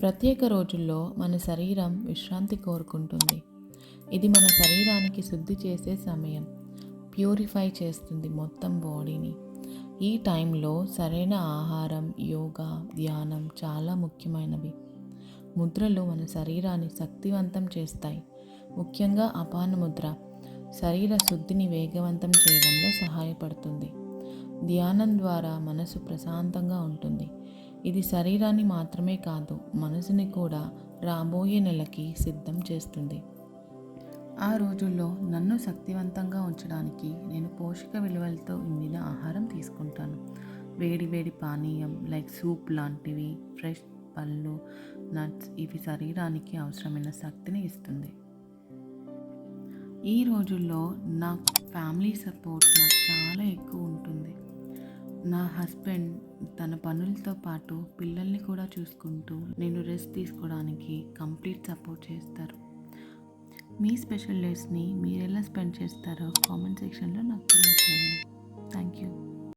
ప్రత్యేక రోజుల్లో మన శరీరం విశ్రాంతి కోరుకుంటుంది. ఇది మన శరీరానికి శుద్ధి చేసే సమయం. ప్యూరిఫై చేస్తుంది మొత్తం బాడీని. ఈ టైంలో సరైన ఆహారం యోగా ధ్యానం చాలా ముఖ్యమైనవి. ముద్రలు మన శరీరాన్ని శక్తివంతం చేస్తాయి. ముఖ్యంగా అపాన ముద్ర శరీర శుద్ధిని వేగవంతం చేయడంలో సహాయపడుతుంది. ధ్యానం ద్వారా మనసు ప్రశాంతంగా ఉంటుంది. ఇది శరీరాన్ని మాత్రమే కాదు మనసుని కూడా రాబోయే నెలకి సిద్ధం చేస్తుంది. ఆ రోజుల్లో నన్ను శక్తివంతంగా ఉంచడానికి నేను పోషక విలువలతో నిండిన ఆహారం తీసుకుంటాను. వేడి వేడి పానీయం లైక్ సూప్ లాంటివి ఫ్రెష్ పళ్ళు నట్స్ ఇవి శరీరానికి అవసరమైన శక్తిని ఇస్తుంది. ఈ రోజుల్లో నా ఫ్యామిలీ సపోర్ట్ నాకు చాలా ఎక్కువ ఉంటుంది. నా హస్బెండ్ తన పనులతో పాటు పిల్లల్ని కూడా చూసుకుంటూ నేను రెస్ట్ తీసుకోవడానికి కంప్లీట్ సపోర్ట్ చేస్తారు. మీ స్పెషల్ డేస్ని మీరు ఎలా స్పెండ్ చేస్తారో కామెంట్ సెక్షన్లో నాకు తెలియజేయండి థ్యాంక్ యూ.